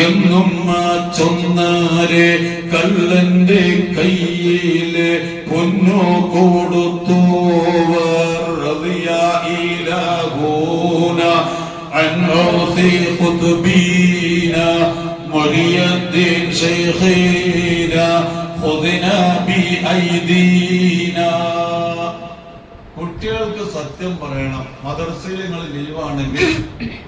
എന്നും ചൊന്നാരെ കള്ളന്റെ കയ്യില് പൊന്നു കൊടുത്തോവർ റളിയായിലഹൂന عن عرف قطبينا محي الدين شيخنا خذنا بأيدينا കുട്ടികൾക്ക് സത്യം പറയണം. മദർസയിൽ നിങ്ങൾ ലീവാണെങ്കിൽ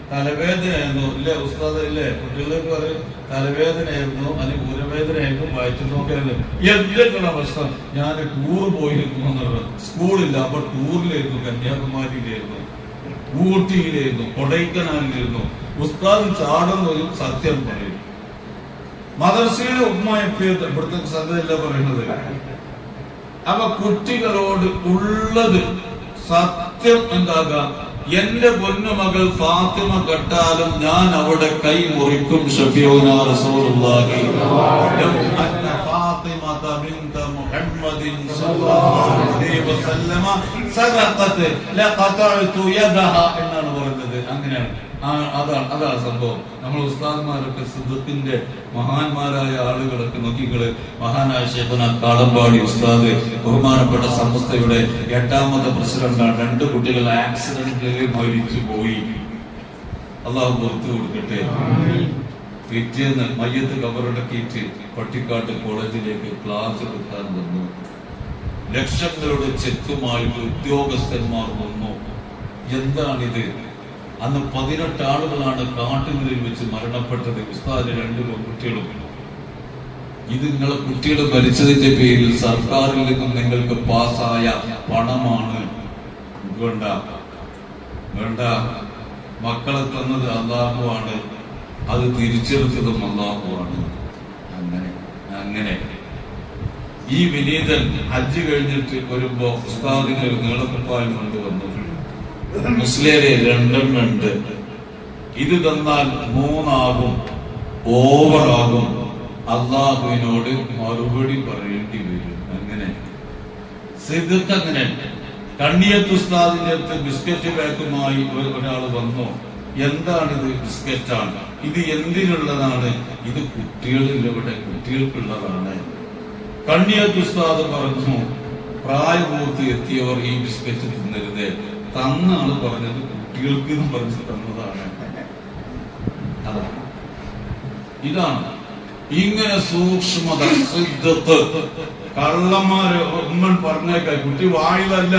തലവേദനയായിരുന്നു. ഇല്ലേ ഉസ്താദ് ഇല്ലേ? കുട്ടികൾക്ക് പറയും തലവേദനയായിരുന്നു അല്ലെങ്കിൽ ഊരവേദനയായിരുന്നു വായിച്ചു നോക്കരുത് എന്തൊക്കെയുള്ള പ്രശ്നം? ഞാൻ ടൂർ പോയിരുന്നു എന്നുള്ളത്. സ്കൂളില്ല അപ്പൊ ടൂറിലായിരുന്നു കന്യാകുമാരിയിലായിരുന്നു ഊട്ടിയിലായിരുന്നു കൊടൈക്കനാലിലായിരുന്നു. ഉസ്താദ് ചാടുന്നൊരു സത്യം പറയും. മദർസയുടെ ഉമ്മയൊക്കെ ഇവിടുത്തെ സത്യല്ല പറയുന്നത്? അപ്പൊ കുട്ടികളോട് ഉള്ളത് സത്യം എന്താകാം എന്റെ പൊന്നുമകൾ ഫാത്തിമ കെട്ടാലും ഞാൻ അവിടെ കൈ മുറിക്കും എന്നാണ് പറഞ്ഞത് അങ്ങനെയാണ്. അതാണ് അതാണ് സംഭവം. നമ്മൾ ഉസ്താദ്മാരൊക്കെ സിദ്ധത്തിന്റെ മഹാന്മാരായ ആളുകളൊക്കെ നോക്കിക്കൾ. മഹാനായ ശേഖന കാളമ്പാടി ഉസ്താദ് ബഹുമാനപ്പെട്ട സംസ്ഥയുടെ എട്ടാമത്തെ പ്രസിഡന്റാണ്. രണ്ട് കുട്ടികൾ ആക്സിഡന്റിൽ മരിച്ചു പോയി. അള്ളാഹു പുറത്തു കൊടുക്കട്ടെ. പിറ്റേന്ന് മയ്യത്ത് കബറടക്കിയിട്ട് പട്ടിക്കാട്ട് കോളേജിലേക്ക് ക്ലാസ് എടുക്കാൻ വന്നു. ലക്ഷങ്ങളുടെ ചെക്കുമായിട്ട് ഉദ്യോഗസ്ഥന്മാർ വന്നു. എന്താണിത്? അന്ന് പതിനെട്ട് ആളുകളാണ് കാട്ടുകളിൽ വെച്ച് മരണപ്പെട്ടത്. ഉസ്താദ് രണ്ടു കുട്ടികളും ഇത് നിങ്ങളെ കുട്ടികൾ മരിച്ചതിന്റെ പേരിൽ സർക്കാരിൽ നിന്നും നിങ്ങൾക്ക് പാസ്സായ പണമാണ്. വേണ്ട. വേണ്ട. മക്കളെ തന്നത് അള്ളാഹുവാണ്. അത് തിരിച്ചെടുത്തതും അള്ളാഹുവാണ്. അങ്ങനെ. അങ്ങനെ. ഈ വിനീതൻ ഹജ്ജ് കഴിഞ്ഞിട്ട് വരുമ്പോ ഉസ്താദിന് ഒരു നീളക്കുപ്പായം കൊണ്ടുവന്നു മുസ്ലിരെ രണ്ടും രണ്ട്. ഇത് തന്നാൽ മൂന്നാകും ഓവറാകും. അള്ളാഹുവിനോട് മറുപടി പറയേണ്ടി വരും. അങ്ങനെ. സിദ്ദുക്ക് അങ്ങനെ. കണ്ണിയത്ത് അടുത്ത് ബിസ്ക്കറ്റ് പാക്കുമായി ഒരാൾ വന്നു. എന്താണിത് ബിസ്ക്കറ്റാണ്? ഇത് എന്തിനുള്ളതാണ്? ഇത് കുട്ടികളിൽ കുട്ടികൾക്കുള്ളതാണ്. കണ്ണിയത്ത് ഉസ്താദ് പറഞ്ഞു പ്രായപൂർത്തി എത്തിയവർ ഈ ബിസ്ക്കറ്റ് തിന്നരുത്. തന്ന ആൾ പറഞ്ഞത് കുട്ടികൾക്ക് എന്ന് പറഞ്ഞ് തന്നതാണ്. ഇതാണ്. ഇങ്ങനെ സൂക്ഷ്മത കള്ളന്മാര് ഉമ്മൻ പറഞ്ഞേക്ക കുട്ടി വായിലല്ല.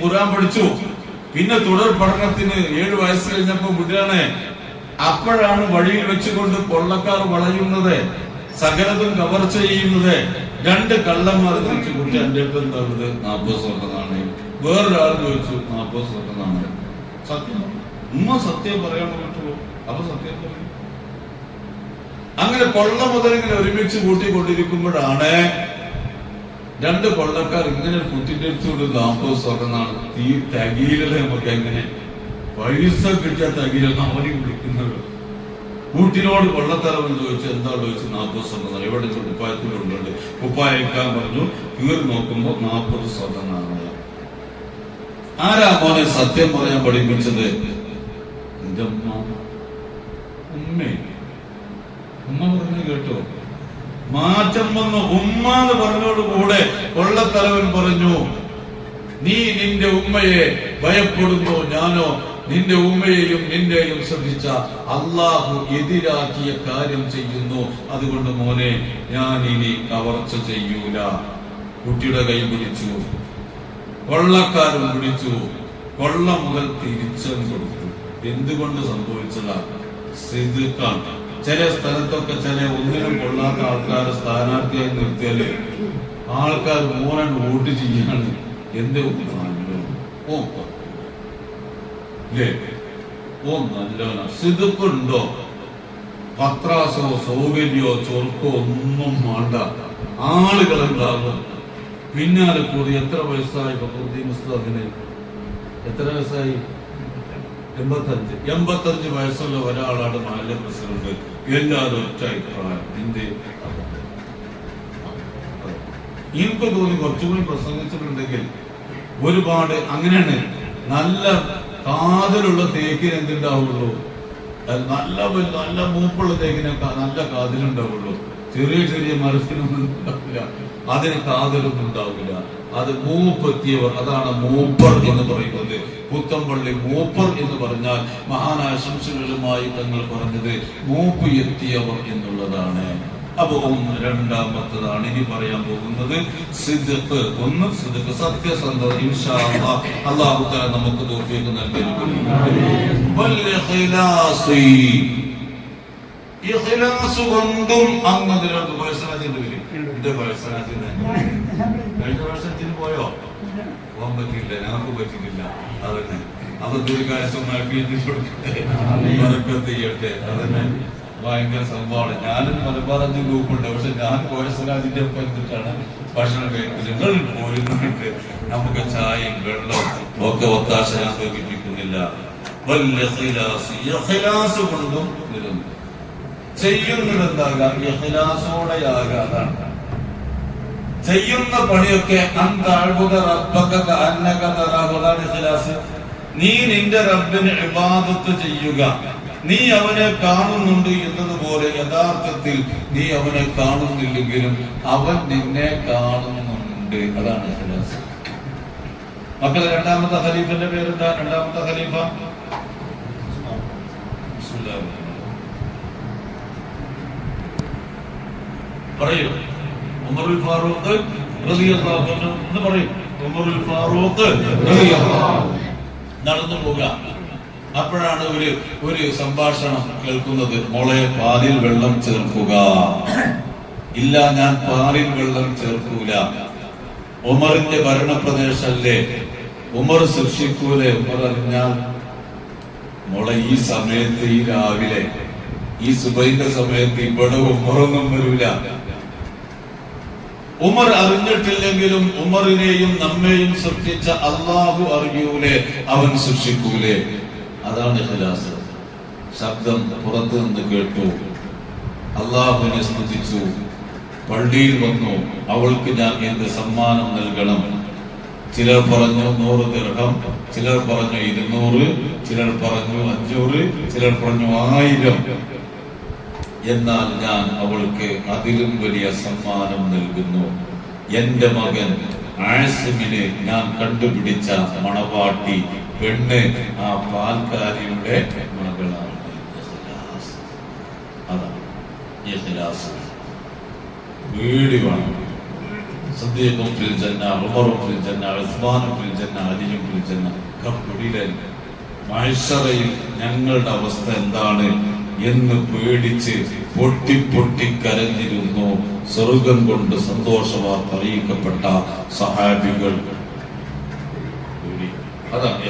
ഖുറാൻ പഠിച്ചു. പിന്നെ തുടർ പഠനത്തിന് ഏഴു വയസ്സ് കഴിഞ്ഞപ്പോ വിടുകയാണ് അപ്പോഴാണ് വഴിയിൽ വെച്ചുകൊണ്ട് കൊള്ളക്കാർ വളയുന്നത് സകലതും കവർ ചെയ്യുന്നത്. രണ്ട് കള്ളന്മാർ തിരിച്ചു കുട്ടി എന്റെ അടുത്ത് എന്താ വേറൊരാൾ ചോദിച്ചു നാൽപ്പത് നാണയം സത്യം ഉമ്മ സത്യം പറയാൻ പറ്റുള്ളൂ അപ്പൊ സത്യം പറയും? അങ്ങനെ കൊള്ള മുതൽ ഇങ്ങനെ ഒരുമിച്ച് കൂട്ടിക്കൊണ്ടിരിക്കുമ്പോഴാണ് രണ്ട് കൊള്ളക്കാർ ഇങ്ങനെ കുട്ടിന്റെ അടുത്തോട് നാൽപ്പത് സ്വർണാണ് തീ തകീലല്ലേ നമുക്ക് എങ്ങനെ? പൈസ കിട്ടിയ തകീലെന്ന് അവനെയും വിളിക്കുന്നത്? കൂട്ടിനോട് കൊള്ളത്തലവൻ ചോദിച്ചു എന്താ ചോദിച്ചു നാൽപ്പത് സ്വർണം ഇവിടെ കുപ്പായത്തിലുണ്ട് കുപ്പായ പറഞ്ഞു കീറി നോക്കുമ്പോ നാൽപ്പത് സ്വർണമാണ് ആരാ മോനെ സത്യം പറയാൻ പഠിപ്പിച്ചത്? എന്റെ ഉമ്മ. ഉമ്മേ. ഉമ്മ പറഞ്ഞു കേട്ടോ. മാറ്റം വന്ന്. ഉമ്മ എന്ന് പറഞ്ഞോട് കൂടെ കൊള്ളത്തലവൻ പറഞ്ഞു നീ നിന്റെ ഉമ്മയെ ഭയപ്പെടുന്നു. ഞാനോ നിന്റെ ഉമ്മയെയും നിന്റെയും ശ്രദ്ധിച്ച അള്ളാഹു എതിരാക്കിയ കാര്യം ചെയ്യുന്നു. അതുകൊണ്ട് മോനെ ഞാൻ ഇനി കവർച്ച ചെയ്യൂല. കുട്ടിയുടെ കൈ പിടിച്ചു. കൊള്ളക്കാരൻ പിടിച്ചു. കൊള്ള മുതൽ തിരിച്ചും കൊടുത്തു. എന്തുകൊണ്ട് സംഭവിച്ചതാ? സിദ്ദീഖാണ് ചില സ്ഥലത്തൊക്കെ ചില ഒന്നിനും കൊള്ളാത്ത ആൾക്കാരെ സ്ഥാനാർത്ഥിയായി നിർത്തിയാൽ ആൾക്കാർ മോനൻ വോട്ട് ചെയ്യാണ് എന്റെ ഓ ഓ നല്ലവനാ. സിദ്ദുക്കുണ്ടോ പത്രാസോ സൗകര്യമോ ചൊർക്കോ ഒന്നും വേണ്ട. ആളുകളുണ്ടാകും പിന്നാലെ കൂടി എത്ര വയസ്സായി ഫക്രുദ്ദീൻ ഉസ്താദിന് എത്ര വയസ്സായി? എൺപത്തഞ്ച്. എൺപത്തഞ്ച് വയസ്സുള്ള ഒരാളാണ് മാലിന്യ പ്രസിഡന്റ്. എല്ലാവരും ഒറ്റ അഭിപ്രായം ഇന്ത്യ എനിക്ക് തോന്നി കുറച്ചുകൂടി പ്രസംഗിച്ചിട്ടുണ്ടെങ്കിൽ ഒരുപാട് അങ്ങനെയാണ്. നല്ല കാതിലുള്ള തേക്കിന് എന്തുണ്ടാവുള്ളൂ? നല്ല നല്ല മൂപ്പുള്ള തേക്കിനൊക്കെ നല്ല കാതിലുണ്ടാവുള്ളൂ. ചെറിയ ചെറിയ മനസ്സിനൊന്നും ഉണ്ടാവില്ല. അതിന് കാതലൊന്നും ഉണ്ടാവില്ല. അത് മൂപ്പെത്തിയവർ അതാണ് മൂപ്പർ എന്ന് പറയുന്നത്. പുത്തമ്പള്ളി മൂപ്പർ എന്ന് പറഞ്ഞാൽ മഹാനായ ശംസുകളുമായി തങ്ങൾ പറഞ്ഞത് മൂപ്പ് എത്തിയവർ എന്നുള്ളതാണ്. അപ്പൊ ഒന്ന് രണ്ടാമത്തതാണ് ഇനി പറയാൻ പോകുന്നത് സിദ്ധത്ത് ഒന്ന് സിദ്ദഖ് സത്യസന്ധത. ഇൻഷാ തആല നമുക്ക് തോഫീക്ക് നൽകി വൽ ഇഖ്ലാസി കൊണ്ടും അങ്ങ് അതിനകത്ത് വയസ്സനാജിന്റെ പേര് എന്റെ വയസ്സനാജിന്റെ കഴിഞ്ഞ വർഷത്തിന് പോയോ? പോകാൻ പറ്റിയില്ല. ഞങ്ങൾക്ക് പറ്റിയിട്ടില്ല. അതന്നെ. അത് കൊടുക്കട്ടെ. ചെയ്യട്ടെ. അതന്നെ. ഭയങ്കര സംഭവമാണ്. ഞാനും മലബാറഞ്ച് ഗ്രൂപ്പുണ്ട്. പക്ഷെ ഞാൻ കോഴസരാജിന്റെ ഒപ്പം എന്നിട്ടാണ് ഭക്ഷണം കഴിക്കുന്നത്. നിങ്ങൾ പോരുന്നുണ്ട്. നമുക്ക് ചായയും ഒക്കെ ഒത്താശ ഞാൻ തോന്നിപ്പിക്കുന്നില്ല കൊണ്ടും ചെയ്യുന്നത് എന്താകാം ചെയ്യുന്ന പണിയൊക്കെ അന്താഴ്ബുത റബ്ബക അന്നക. ഇഖ്ലാസ്. നീ നിന്റെ റബ്ബിന് ഇബാദത്ത് ചെയ്യുക. നീ അവനെ കാണുന്നുണ്ട് എന്നതുപോലെ യഥാർത്ഥത്തിൽ നീ അവനെ കാണുന്നില്ലെങ്കിലും അവൻ നിന്നെ കാണുന്നുണ്ട്. അതാണ് ഇഖ്ലാസ്. മക്കളെ രണ്ടാമത്തെ ഖലീഫന്റെ പേരെന്താ? രണ്ടാമത്തെ ഖലീഫ? ബിസ്മില്ലാഹിർ പറയൂ. ഉമറുൽ ഫാറൂഖ് എന്ന് പറയും. ഫാറൂഖ് നടന്നു പോവുക. അപ്പോഴാണ് ഒരു ഒരു സംഭാഷണം കേൾക്കുന്നത്. മോളെ പാലിൽ വെള്ളം ചേർക്കുക. ഇല്ല ഞാൻ പാലിൽ വെള്ളം ചേർക്കൂല. ഉമറിന്റെ ഭരണപ്രദേശല്ലേ? ഉമർ സൃഷ്ടിക്കൂലെ? ഉമർ അറിഞ്ഞാൽ മോളെ ഈ സമയത്ത് ഈ രാവിലെ ഈ സുബൈന്റെ സമയത്ത് ഇവിടെ ഉമറൊന്നും വരൂല. ഉമർ അറിഞ്ഞിട്ടില്ലെങ്കിലും ഉമറിനെയും നമ്മെയും സൃഷ്ടിച്ച അള്ളാഹു അറിയൂലേ അവൻ സൃഷ്ടിക്കൂലേ? അതാണ് ഇഖ്ലാസ് ശബ്ദം പുറത്തു നിന്ന് കേട്ടു. അള്ളാഹുവിനെ സ്തുതിച്ചു. പള്ളിയിൽ വന്നു. അവൾക്ക് ഞാൻ എന്ത് സമ്മാനം നൽകണം. ചിലർ പറഞ്ഞു നൂറ് ദീർഘം ചിലർ പറഞ്ഞു ഇരുന്നൂറ് ചിലർ പറഞ്ഞു അഞ്ഞൂറ് ചിലർ പറഞ്ഞു ആയിരം. എന്നാൽ ഞാൻ അവൾക്ക് അതിലും വലിയ സമ്മാനം നൽകുന്നു. എന്റെ മകൻ ആസിമിന് ഞാൻ കണ്ടുപിടിച്ച മണവാട്ടി പെണ്ണ് ആ പാൽക്കാരിയുടെ മകളാണ്. അതാണ്. പേടി വേണം. സദ്യക്കും ഫിൽ ജന്ന ഉമറും ഫിൽ ജന്ന ഉസ്മാനും ഫിൽ ജന്ന അലിയും ഫിൽ ജന്ന ഞങ്ങളുടെ അവസ്ഥ എന്താണ്? എന്ന് പേടിച്ച് പൊട്ടി പൊട്ടി കരഞ്ഞിരുന്നു സ്വർഗം കൊണ്ട് സന്തോഷവാർത്ത അറിയിക്കപ്പെട്ട സഹാബികൾ. അതാണ്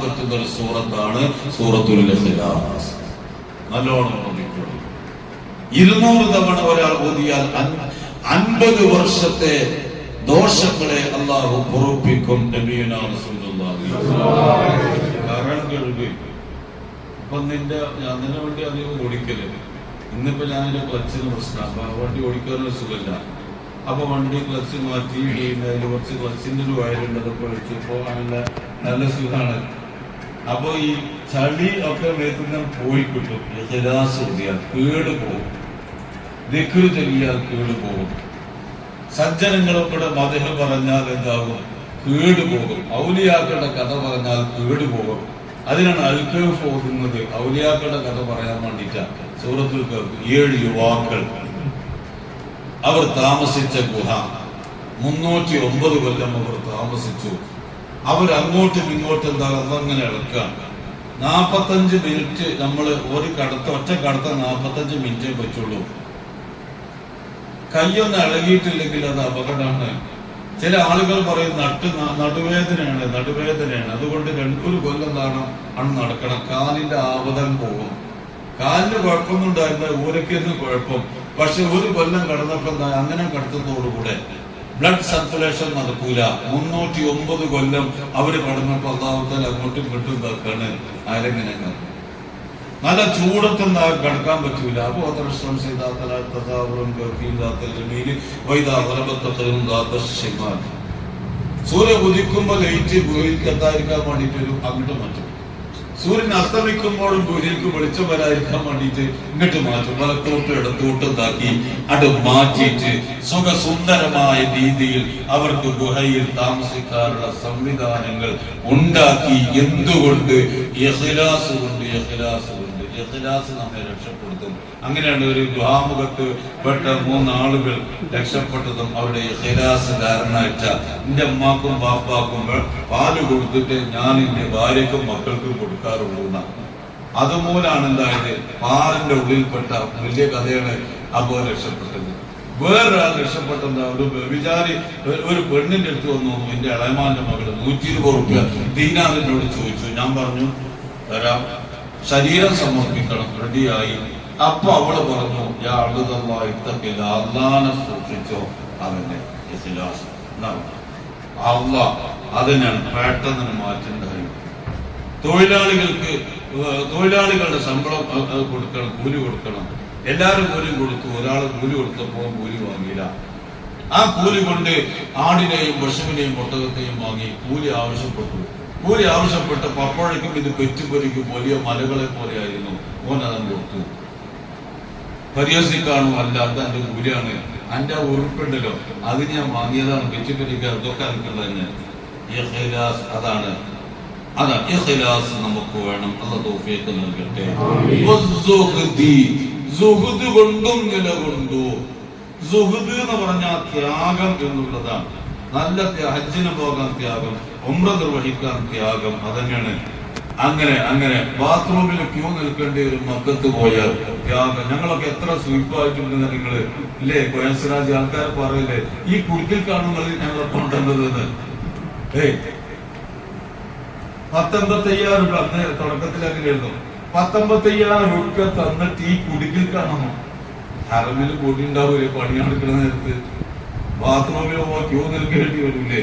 പറ്റുന്ന ഒരു സൂറത്താണ് സൂറത്തുൽ നല്ലോണം ഇരുന്നൂറ് തവണ ഒരാൾ ഓതിയാൽ അൻ- അൻപത് വർഷത്തെ ദോഷങ്ങളെ അള്ളാഹു പൊറുപ്പിക്കും നബിയുനാ റസൂലുള്ളാഹി. കരം. ഇപ്പൊ നിന്റെ നിന്നെ വണ്ടി അധികം ഓടിക്കൽ. ഇന്നിപ്പോ എന്റെ ക്ലച്ചിന് പ്രശ്നം. അപ്പൊ വണ്ടി ഓടിക്കാനുള്ള സുഖമില്ല. അപ്പൊ വണ്ടി ക്ലച്ച് മാറ്റി അതിൽ കുറച്ച് ക്ലച്ചിന്റെ ഒരു വയറുണ്ട് അതൊക്കെ ഒഴിച്ചപ്പോ നല്ല നല്ല സുഖമാണ് അപ്പൊ ഈ ചളി ഒക്കെ മേത്തുന്ന പോയി കിട്ടും. യഥാശ്രുതിയാൽ കേട് പോകും. ദിക്റ് ചൊല്ലിയാൽ കേട് പോകും. സജ്ജനങ്ങളൊക്കെ മതഹ പറഞ്ഞാൽ എന്താകും കേട് പോകും. ഔലിയാക്കളുടെ കഥ പറഞ്ഞാൽ കേട് പോകും. അതിനാണ് അൽക്കഫ് ഓതുന്നത്. ഔലിയാക്കളുടെ കഥ പറയാൻ വേണ്ടിയിട്ടാണ് സൂറത്തുൽ കഹ്ഫ് ഏഴ് യുവാക്കൾ. അവർ താമസിച്ച ഗുഹ മുന്നൂറ്റി ഒമ്പത് കൊല്ലം അവർ താമസിച്ചു. അവർ അങ്ങോട്ടും ഇങ്ങോട്ടും എന്താ അതങ്ങനെ ഇളക്കാണ് നാപ്പത്തഞ്ച് മിനിറ്റ് നമ്മൾ ഒരു കടത്ത ഒറ്റ കടത്ത നാപ്പത്തഞ്ച് മിനിറ്റേ പറ്റുള്ളൂ. കൈയൊന്ന് ഇളകിയിട്ടില്ലെങ്കിൽ അത് അപകടമാണ്. ചില ആളുകൾ പറയും നട്ട് നടുവേദനയാണ് നടുവേദനയാണ്. അതുകൊണ്ട് ഒരു കൊല്ലം എന്താണ് അണ് നടക്കണം. കാലിന്റെ ആവതം പോകും. കാലിന് കുഴപ്പമൊന്നുണ്ടായിരുന്ന ഊരക്കേന്ന് കുഴപ്പം. പക്ഷെ ഒരു കൊല്ലം കടന്നപ്പോൾ അങ്ങനെ കടത്തുന്നതോടുകൂടെ ബ്ലഡ് സർക്കുലേഷൻ നടക്കൂല. മുന്നൂറ്റി ഒമ്പത് കൊല്ലം അവർ കടന്നപ്പോൾ അള്ളാഹുത്താൽ അങ്ങോട്ടും ഇങ്ങോട്ടും ഇതാക്കാണ്. ആരെങ്ങനെ കാണും നല്ല ചൂടത്തൊന്നും ആ കിടക്കാൻ പറ്റൂല. അപ്പൊ അത്ര ശ്രമം ചെയ്താൽ സൂര്യ ഉദിക്കുമ്പോ ലൈറ്റ് എത്താതിരിക്കാൻ വേണ്ടിട്ട് ഒരു അങ്ങോട്ട് മാറ്റും. സൂര്യൻ അസ്തമിക്കുമ്പോഴും സൂര്യക്ക് വെളിച്ചം വരാതിരിക്കാൻ വേണ്ടിയിട്ട് ഇങ്ങോട്ട് മാറ്റും. വലത്തോട്ട് ഇടത്തോട്ട് ഉണ്ടാക്കി അത് മാറ്റിയിട്ട് സുഖസുന്ദരമായ രീതിയിൽ അവർക്ക് ഗുഹയിൽ താമസിക്കാനുള്ള സംവിധാനങ്ങൾ ഉണ്ടാക്കി എന്തുകൊണ്ട്? യഹിലാസ് കൊണ്ട് യഹ്ലാസ് യഹ്ലാസ് നമ്മെ രക്ഷപ്പെടുത്തും. അങ്ങനെയാണ് ഒരു ഗുഹാമുഖത്ത് പെട്ട മൂന്നാളുകൾ രക്ഷപ്പെട്ടതും അവരുടെ യഹ്ലാസ് കാരണമായിട്ട എന്റെ അമ്മാക്കും പാപ്പാക്കും പാൽ കൊടുത്തിട്ട് ഞാൻ എന്റെ ഭാര്യക്കും മക്കൾക്കും കൊടുക്കാറുള്ളൂ. അതുമൂലാണ് എന്തായത്? പാറിന്റെ ഉള്ളിൽപ്പെട്ട വലിയ കഥയാണ് അപ്പോൾ രക്ഷപ്പെട്ടത്. വേറൊരാൾ രക്ഷപ്പെട്ടത് ഒരു വിചാരി ഒരു പെണ്ണിന്റെ അടുത്ത് വന്നു എന്റെ ഇളയമാന്റെ മകൾ നൂറ്റി ഇരുപത് റുപ്യ. ദീനാറിനോട് ചോദിച്ചു. ഞാൻ പറഞ്ഞു തരാം. ശരീരം സമർപ്പിക്കണം റെഡിയായി. അപ്പൊ അവൾ പറഞ്ഞു അള്ളാനെ സൂക്ഷിച്ചോ. അവന്റെ ഇഖ്ലാസ്." എന്നാണ് അള്ളാ അതിനാണ് പെട്ടെന്ന് മാറ്റുണ്ടായി തൊഴിലാളികൾക്ക് തൊഴിലാളികളുടെ ശമ്പളം കൊടുക്കണം കൂലി കൊടുക്കണം. എല്ലാവരും കൂലി കൊടുത്തു. ഒരാൾ കൂലി കൊടുത്തപ്പോൾ കൂലി വാങ്ങിയില്ല. ആ കൂലി കൊണ്ട് ആടിനെയും പശുവിനെയും ഒട്ടകത്തെയും വാങ്ങി കൂലി ആവശ്യപ്പെട്ടു. കൂലി ആവശ്യപ്പെട്ടപ്പോൾ അപ്പോഴേക്കും ഇത് പെറ്റുപൊരിക്കും വലിയ മലകളെ പോലെയായിരുന്നു. ഓൻ അതം കൊടുത്തു. പരിഹസിക്കാണോ? അല്ല അത് എന്റെ കൂലിയാണ്. എന്റെ ഉറുപ്പുണ്ടല്ലോ. അത് ഞാൻ വാങ്ങിയതാണ്. പെറ്റുപൊരിക്കുക അതൊക്കെ എനിക്കുള്ള തന്നെ. ഇഖ്ലാസ് അതാണ്. അതാണ്. ഇഖ്ലാസ് നമുക്ക് വേണം. അല്ല തൗഫീഖ് നൽകട്ടെ. സുഹൃദ് കൊണ്ടും നിലകൊണ്ടു സുഹൃദ് എന്ന് പറഞ്ഞാൽ ത്യാഗം എന്നുള്ളതാണ്. നല്ല ഹജ്ജിന് പോകാൻ ത്യാഗം. ഉമ്ര നിർവഹിക്കാൻ ത്യാഗം അതന്നെയാണ് അങ്ങനെ അങ്ങനെ. ബാത്റൂമിൽ ക്യൂ നിൽക്കേണ്ടി ഒരു മക്കത്ത് പോയ ത്യാഗം ഞങ്ങളൊക്കെ എത്ര സ്വീപ്പായിട്ടുണ്ട് നിങ്ങൾ ഇല്ലേ? കോയൻസരാജ് ആൾക്കാർ പറയില്ലേ? ഈ കുടുക്കിൽ കാണുന്നതിൽ ഞങ്ങളെ കൊണ്ടുവന്നത്. ഏയ്. രൂപ അന്ന് തുടക്കത്തിൽ അങ്ങനെയായിരുന്നു പത്തൊമ്പത്തയ്യായിരം രൂപ തന്നിട്ട് ഈ കുടുക്കിൽ കാണണം ഹറമിൽ പൊടി ഉണ്ടാവൂലേ? പണി നേരത്ത്. ബാത്റൂമിൽ പോവാ ക്യൂ നിൽക്കേണ്ടി വരൂലേ?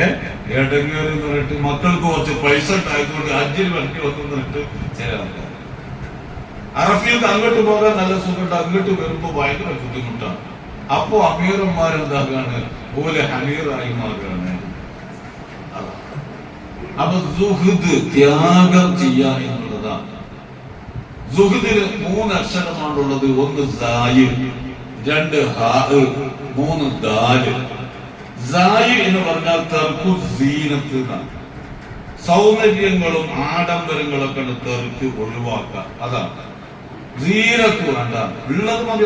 ഏഹ് പറഞ്ഞിട്ട് മക്കൾക്ക് കുറച്ച് പൈസ ഉണ്ടായതുകൊണ്ട് അഞ്ചിൽ വണ്ടി വന്നിട്ട് ചില അറഫിയിൽ അങ്ങോട്ട് പോകാൻ നല്ല സുഖമുണ്ട്. അങ്ങോട്ട് വരുമ്പോ ഭയങ്കര ബുദ്ധിമുട്ടാണ്. അപ്പോ അമീറന്മാരെന്താകാണ് പോലെ ഹമീറായി മാറുകയാണ്. അപ്പൊ ത്യാഗം ചെയ്യാൻ എന്നുള്ളതാണ് മൂന്ന് അക്ഷരമാണുള്ളത്. ഒന്ന് രണ്ട് ഹാ മൂന്ന് ദാൽ. എന്ന് പറഞ്ഞാൽ തെർക്കു സീനത്ത് എന്നാണ് ആഡംബരങ്ങളും ആഡംബരങ്ങളൊക്കെ തെറിച്ച് ഒഴിവാക്കുക. അതാണ്. സീനത്ത് വേണ്ട ഉള്ളത് മതി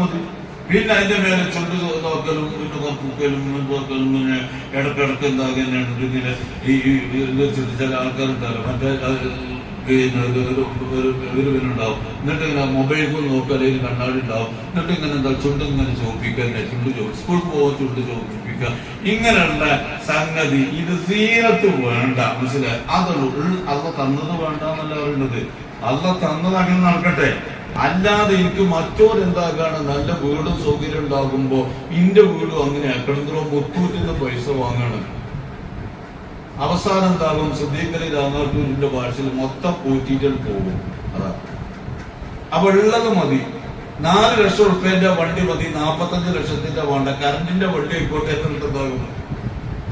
മതി. പിന്നെ അതിന്റെ മേലെ ചുണ്ട് നോക്കലും പിന്നെ കപ്പുക്കലും നോക്കലും പിന്നെ ഇടക്കിടക്ക് എന്താ ഇങ്ങനെ ഈ ചില ആൾക്കാരുണ്ടല്ലോ. മറ്റേ അത് ഒരു പിന്നുണ്ടാവും എന്നിട്ട് ഇങ്ങനെ മൊബൈൽ ഫോൺ നോക്കുക അല്ലെങ്കിൽ കണ്ണാടി ഉണ്ടാവും. എന്നിട്ട് ഇങ്ങനെ എന്താ ചുണ്ട് ഇങ്ങനെ ചോപ്പിക്കുക ചുണ്ട് ചോദിച്ചു സ്കൂൾ പോകുക ചുണ്ട് ചോദിപ്പിക്കുക ഇങ്ങനെയുള്ള സംഗതി ഇത് തീരത്ത് വേണ്ട. മനസ്സിലായി? അതുള്ളൂ അല്ല തന്നത് വേണ്ട എന്നല്ല പറയുന്നത് അല്ല തന്നത് അങ്ങനെ നടക്കട്ടെ. അല്ലാതെ എനിക്ക് മറ്റോരെന്താക്കാണ് നല്ല വീടും സൗകര്യം ഉണ്ടാകുമ്പോ ഇന്റെ വീടും അങ്ങനെ ആക്കണമെങ്കിലോ മുത്തൂറ്റിന്ന് പൈസ വാങ്ങണം. അവസാനം എന്താകും സിദ്ദീഖലി രാമനാഥൂരിന്റെ ഭാഷയിൽ മൊത്തം പൂറ്റിയിട്ട് പോകും. അതാ. അപ്പൊ ഉള്ളത് മതി. നാല് ലക്ഷം ഉറുപ്പ്യന്റെ വണ്ടി മതി. നാപ്പത്തഞ്ച് ലക്ഷത്തിന്റെ വേണ്ട. കറണ്ടിന്റെ വണ്ടി ആയിക്കോട്ടെ എന്നിട്ടുണ്ടാകും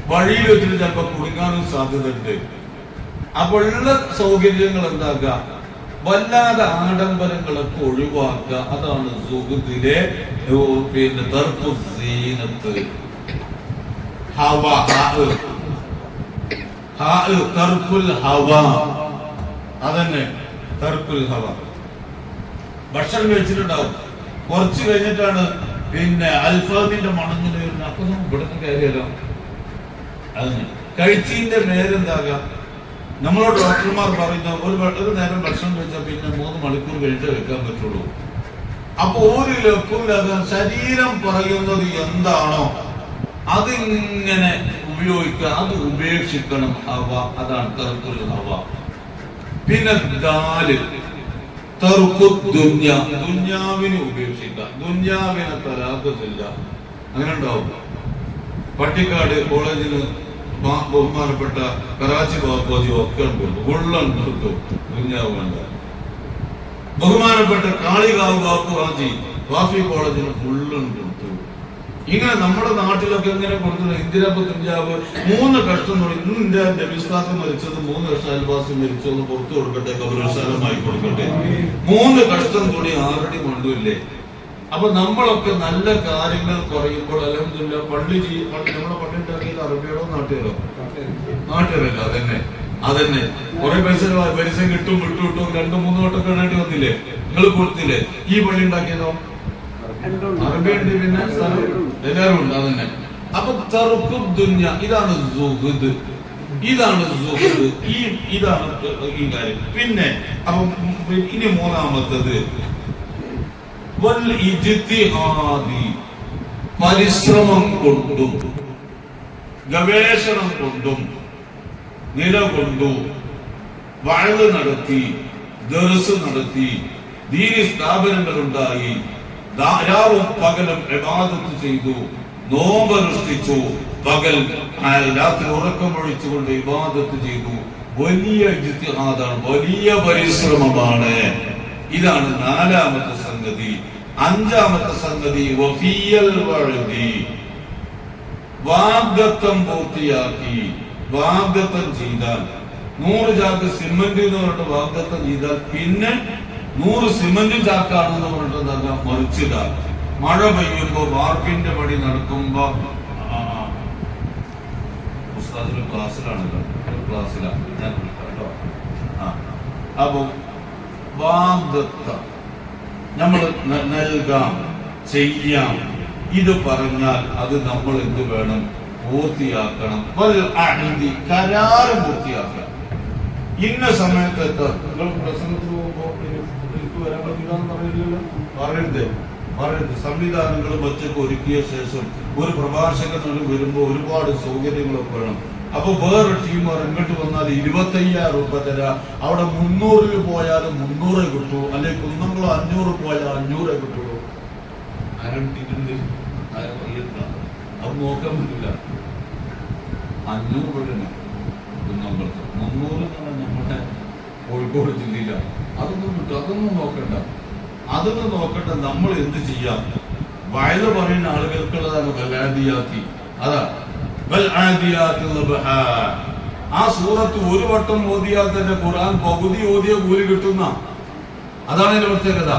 വഴിയിൽ വെച്ചിട്ട് ചിലപ്പോ കുടുങ്ങാനും സാധ്യതയുണ്ട്. അപ്പൊ ഉള്ള സൗകര്യങ്ങൾ എന്താക്കുക? വല്ലാതെ ആഡംബരങ്ങളൊക്കെ ഒഴിവാക്കുക. അതാണ് സുഹൃത്തിലെ പിന്നെ സീനത്ത്. ഹവ അതന്നെ തർക്കുൽ ഹവ. ഭക്ഷണം കഴിച്ചിട്ടുണ്ടാവും. കുറച്ച് കഴിഞ്ഞിട്ടാണ് പിന്നെ അൽഫാദിന്റെ മണഞ്ഞിട്ട് വരുന്നത്. അപ്പൊ നമുക്ക് ഇവിടെ നിന്ന് കയറിയല്ലോ അതന്നെ. കഴിച്ചതിന്റെ പേരെന്താകാം? നമ്മളോട് ഡോക്ടർമാർ പറയുന്ന ഒരു ഒരു നേരം ഭക്ഷണം കഴിച്ചാൽ പിന്നെ മൂന്ന് മണിക്കൂർ കഴിച്ചേ വെക്കാൻ പറ്റുള്ളൂ. അപ്പൊ ഒരു ലക്കുലകം ശരീരം പറയുന്നത് എന്താണോ അതിങ്ങനെ ഉപയോഗിക്കുക അത് ഉപേക്ഷിക്കണം ഹവ. അതാണ് തെറുക്കുൽ ഹവ. പിന്നെ ദാൽ. തെറുക്കു ദുന്യ. ദുന്യാവിനെ ഉപേക്ഷിക്കുക. ദുന്യാവിനെ തരാത്തതില്ല. അങ്ങനെ ഉണ്ടാവും പട്ടിക്കാട് കോളേജിന് ബഹുമാനപ്പെട്ട കറാച്ചി ബാപ്പാജി ഒക്കെ ഉണ്ട് ബഹുമാനപ്പെട്ട കാളികാവ് ബാപ്പു ബാജി വാഫി കോളേജിന് ഫുള്ളും കൊടുത്തു ഇങ്ങനെ നമ്മുടെ നാട്ടിലൊക്കെ ഇങ്ങനെ കൊടുത്തത് ഇന്ദിരാ പഞ്ചാബ് മൂന്ന് കഷ്ടം ഇന്ന് ഇന്ത്യ നബിസ്താത്ത് മരിച്ചത് മൂന്ന് കഷ്ടം മരിച്ചു ഒന്ന് പുറത്തു കൊടുക്കട്ടെ കബരസ്ഥാനമായി കൊടുക്കട്ടെ. മൂന്ന് കഷ്ടം തുണി ആറടി കൊണ്ടുമില്ലേ അപ്പൊ നമ്മളൊക്കെ നല്ല കാര്യങ്ങൾ കുറയുമ്പോൾ അലഹമില്ല പള്ളി ചെയ്യും നമ്മളെ ഉണ്ടാക്കിയത് അറബികളോ നാട്ടുകാരോ? നാട്ടുകാരല്ല അതന്നെ അതന്നെ. കുറെ പൈസ പൈസ കിട്ടും വിട്ടു കിട്ടും. രണ്ടു മൂന്ന് വട്ടം കേടേണ്ടി വന്നില്ലേ? നിങ്ങൾ കൊടുത്തില്ലേ? ഈ പള്ളി ഉണ്ടാക്കിയതോ? അറബിയുണ്ട് പിന്നെ എല്ലാവരും ഉണ്ട് അതന്നെ. അപ്പൊ തറുക്കും ദുന്യ ഇതാണ് സുഹൃദ്. ഇതാണ് സുഹൃദ്. ഈ ഇതാണ് ഈ കാര്യം. പിന്നെ അപ്പൊ ഇനി മൂന്നാമത്തത്. പരിശ്രമം കൊണ്ടും ഗവേഷണം കൊണ്ടും നിലകൊണ്ടു വാഴ് നടത്തി ദർസ് നടത്തി ദീനി സ്ഥാപനങ്ങൾ ഉണ്ടായി ധാരാളം പകലും പ്രഭാതത്ത് ചെയ്തു. നോമ്പനുഷ്ഠിച്ചു പകൽ രാത്രി ഉറക്കമൊഴിച്ചുകൊണ്ട് ഇബാദത്ത് ചെയ്തു. വലിയ ഇജ്തിഹാദാണ് വലിയ പരിശ്രമമാണ്. ഇതാണ് നാലാമത്തെ സംഗതി. അഞ്ചാമത്തെ സംഗതി വഫിയൽ വഴുതി. വാഗ്ദത്തം പൂർത്തിയാക്കി വാഗ്ദത്തം ചെയ്താൽ. നൂറ് ചാക്ക് സിമന്റ് എന്ന് പറഞ്ഞിട്ട് വാഗ്ദത്തം ചെയ്താൽ പിന്നെ നൂറ് സിമന്റ് ചാക്കാണെന്ന് പറഞ്ഞിട്ടുണ്ടല്ല മറിച്ചിട. മഴ പെയ്യുമ്പോ വാർക്കിന്റെ പടി നടക്കുമ്പോ ആ, ഉസ്താദ് ഒരു ക്ലാസ്സിലാണല്ലോ ക്ലാസ്സിലാണ് ഞാൻ കേട്ടോ. ആ അപ്പൊ വാഗ്ദത്തം. നമ്മൾ നൽകാം ചെയ്യാം. ഇത് പറഞ്ഞാൽ അത് നമ്മൾ എന്ത് വേണം? പൂർത്തിയാക്കണം. കരാറ് പൂർത്തിയാക്കണം ഇന്ന സമയത്ത് എത്താം. നിങ്ങൾ എനിക്ക് വരാൻ പറ്റില്ല എന്ന് പറയില്ലല്ലോ പറയരുത് പറയരുത് സംവിധാനങ്ങൾ ഒറ്റയ്ക്ക് ഒരുക്കിയ ശേഷം ഒരു പ്രഭാഷക വരുമ്പോൾ വരുമ്പോ ഒരുപാട് സൗകര്യങ്ങളൊക്കെ വേണം. അപ്പൊ വേറെ ടീം ഇങ്ങോട്ട് വന്നാൽ ഇരുപത്തയ്യായിരം രൂപ തരാ. അവിടെ മുന്നൂറിൽ പോയാലും മുന്നൂറേ കിട്ടൂ. അല്ലെങ്കിൽ കുന്നംകുളം അഞ്ഞൂറ് പോയാൽ അഞ്ഞൂറേ കിട്ടുള്ളൂ. ആരംഭിക്കുന്നത് അത് നോക്കാൻ പറ്റില്ല അഞ്ഞൂറ് രൂപ കുന്നംകുളത്ത്. മുന്നൂറ് നമ്മുടെ കോഴിക്കോട് ജില്ലയില അതൊന്നും കിട്ടും അതൊന്നും നോക്കണ്ട. അതൊന്നും നോക്കണ്ട നമ്മൾ എന്ത് ചെയ്യാം? വയത് പറയുന്ന ആളുകൾക്കുള്ളതാണ് ബലാദിയാത്തി അതാ. ആ സൂറത്ത് ഒരു വട്ടം ഓതിയാൽ തന്നെ ഖുർആൻ പകുതി ഓതിയ കൂലി കിട്ടുന്ന. അതാണ് എന്റെ പ്രത്യേകത.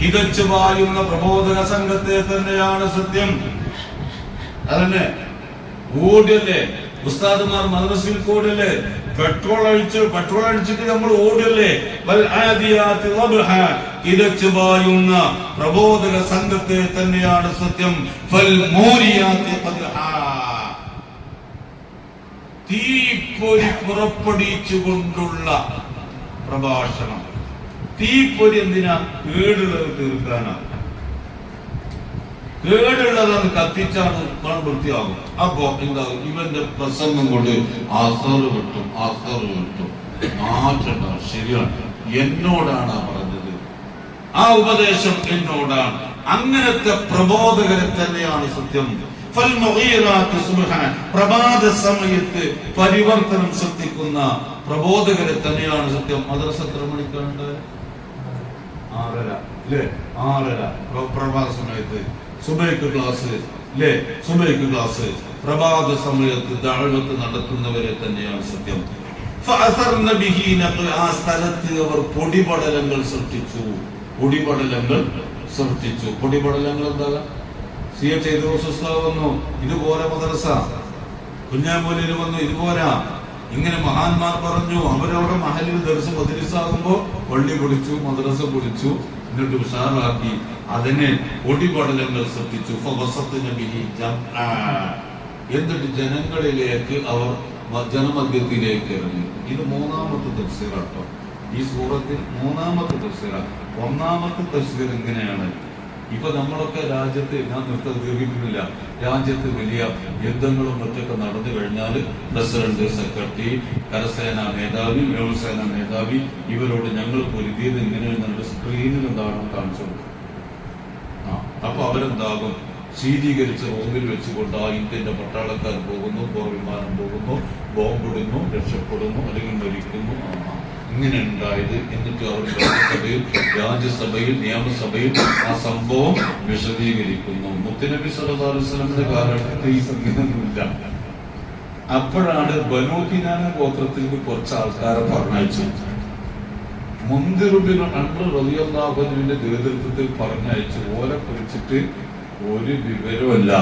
കിതച്ചു പായുന്ന പ്രബോധന സംഘത്തെ തന്നെയാണ് സത്യം. അതന്നെ ഓടിയല്ലേ? ഉസ്താദുമാർ മദ്രസയിൽ ഓടിയല്ലേ പെട്രോൾ അഴിച്ച് പെട്രോൾ അടിച്ചിട്ട് നമ്മൾ ഓടിയല്ലേ ഇരച്ചു പായുന്ന പ്രബോധക സംഘത്തെ തന്നെയാണ് സത്യം. തീപ്പൊരി പുറപ്പെടിച്ചുകൊണ്ടുള്ള പ്രഭാഷണം. തീപ്പൊരി എന്തിനാ? വീടുകൾ തീർക്കാനാണ് കേടുള്ളതാണ് കത്തിച്ചാണ് മണം വൃത്തിയാകും അപ്പോ എന്താകും ഇവന്റെ പ്രസംഗം കൊണ്ട് അസറ് കിട്ടും അസറ് കിട്ടും മാറ്റണ്ട ശരിയാണ്. എന്നോടാണ് പറഞ്ഞത്. ആ ഉപദേശം എന്നോടാണ്. അങ്ങനത്തെ പ്രബോധകരെ തന്നെയാണ് സത്യം. പ്രഭാത സമയത്ത് പരിവർത്തനം ശ്രദ്ധിക്കുന്ന പ്രബോധകരെ തന്നെയാണ് സത്യം. മദ്രസ എത്ര മണിക്കാണ്ട് ആറര. അല്ലേ ആറര. പ്ര- പ്രഭാത സമയത്ത്. സുബൈക്ക് ക്ലാസ് അല്ലേ സുബൈക്ക് ക്ലാസ്. പ്രഭാത സമയത്ത് ദഅവത്ത് നടത്തുന്നവരെ തന്നെയാണ് സത്യം. ആ സ്ഥലത്ത് അവർ പൊടിപടലങ്ങൾ സൃഷ്ടിച്ചു. പൊടിപടലങ്ങൾ സൃഷ്ടിച്ചു. പൊടിപടലങ്ങൾ എന്താ സി എ ചെയ്തു വന്നു. ഇതുപോലെ മദ്രസ. കുഞ്ഞാമൂലിന് വന്നു. ഇതുപോരാ. ഇങ്ങനെ മഹാന്മാർ പറഞ്ഞു അവരവിടെ മഹലിൽ ദർശനം മദ്രസാകുമ്പോ പള്ളി പൊളിച്ചു മദ്രസ പൊളിച്ചു എന്നിട്ട് ഉഷാറാക്കി. അതിനെ ബിഹി ജംആ. എന്നിട്ട് ജനങ്ങളിലേക്ക് അവർ ജനമധ്യത്തിലേക്ക് ഇറങ്ങി. ഇത് മൂന്നാമത്തെ തഫ്സീറാട്ടോ. ഈ സൂറത്തിൽ മൂന്നാമത്തെ തഫ്സീറ. ഒന്നാമത്തെ തഫ്സീർ ഇങ്ങനെയാണ് ഇപ്പൊ നമ്മളൊക്കെ രാജ്യത്ത് ഞാൻ നൃത്തം ഉപയോഗിക്കുന്നില്ല. രാജ്യത്ത് വലിയ യുദ്ധങ്ങളും മറ്റൊക്കെ നടന്നു കഴിഞ്ഞാൽ പ്രസിഡന്റ് സെക്രട്ടറി കരസേന മേധാവി വ്യോമസേന മേധാവി ഇവരോട് ഞങ്ങൾ പൊരുതിയത് ഇങ്ങനെ സ്ക്രീനിൽ എന്താണ് കാണിച്ചു കൊടുക്കും ആ അപ്പൊ അവരെന്താകും? ശീതീകരിച്ച റൂമിൽ വെച്ചുകൊണ്ട് ആ ഇന്ത്യന്റെ പട്ടാളക്കാർ പോകുന്നു പോർ വിമാനം പോകുന്നു ബോംബിടുന്നു രക്ഷപ്പെടുന്നു അല്ലെങ്കിൽ മരിക്കുന്നു. ഇങ്ങനെ ഉണ്ടായത് എന്നിട്ട് അവർ ലോകസഭയിൽ രാജ്യസഭയിൽ നിയമസഭയിൽ ആ സംഭവം വിശദീകരിക്കുന്നു. മുത്തനബി വസല്ലമയുടെ കാലഘട്ടത്തിൽ സംഗീതമില്ല അപ്പോഴാണ് ബനോഹിനാന ഗോത്രത്തിൽ കുറച്ച് ആൾക്കാരെ പറഞ്ഞയച്ചു മുന്തിറുബിന് അണ്ടർ റളിയല്ലാഹുവിന്റെ നേതൃത്വത്തിൽ പറഞ്ഞയച്ചു ഓലെ കുറിച്ചിട്ട് ഒരു വിവരമല്ല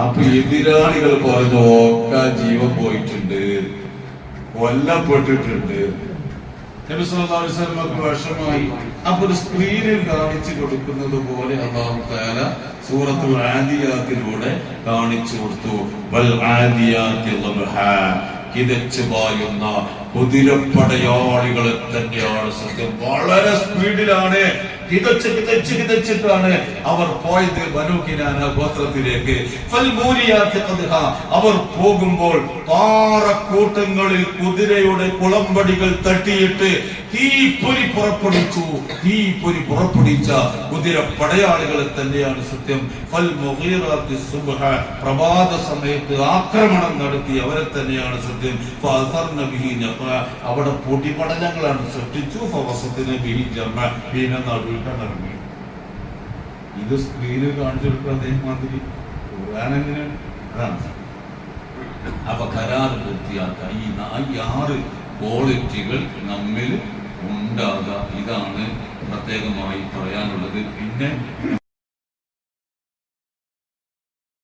അപ്പൊ എതിരാളികൾ പറഞ്ഞു ഓക്ക ജീവൻ പോയിട്ടുണ്ട്. കൊല്ലപ്പെട്ടിട്ടുണ്ട്. നബി സല്ലല്ലാഹു അലൈഹി വസല്ലമക്ക് വിഷമായി അപ്പൊ ഒരു സ്ക്രീനിൽ കാണിച്ചു കൊടുക്കുന്നത് പോലെ അള്ളാഹു തആല സൂറത്തുൽ ആദിയാത്തിലൂടെ കാണിച്ചു കൊടുത്തു. വൽ ആദിയാത്തി കിതച്ചു പായുന്ന കുതിരപ്പടയാളികളെ തന്നെയാണ് സത്യം. വളരെ സ്പീഡിലാണ്. കിതച്ച് കിതച്ച് കിതച്ചിട്ടാണ് അവർ പോയത് മനോഹിനാന ഗോത്രത്തിലേക്ക്. അവർ പോകുമ്പോൾ പാറക്കൂട്ടങ്ങളിൽ കുതിരയുടെ കുളമ്പടികൾ തട്ടിയിട്ട് തീപ്പൊരി പുറപ്പെടുവിച്ചു. തീപ്പൊരി പുറപ്പെടുവിച്ച കുതിര പടയാളികളെ തന്നെയാണ് സത്യം. ഫൽ. പ്രഭാത സമയത്ത് ആക്രമണം നടത്തി അവരെ തന്നെയാണ് സത്യം. അവിടെ പൊടിപടലങ്ങളാണ് സൃഷ്ടിച്ചു. ഇറങ്ങി ഇത് സ്ക്രീനിൽ കാണിച്ചു കൊടുക്കുക അതേമാതിരി ഖുർആൻ എങ്ങനെയാണ്? അതാണ് അപ്പൊ കരാർ പൂർത്തിയാക്കാൻ ഈ ആറ് ക്വാളിറ്റികൾ നമ്മിൽ ഉണ്ടാകുക ഇതാണ് പ്രത്യേകമായി പറയാനുള്ളത്. പിന്നെ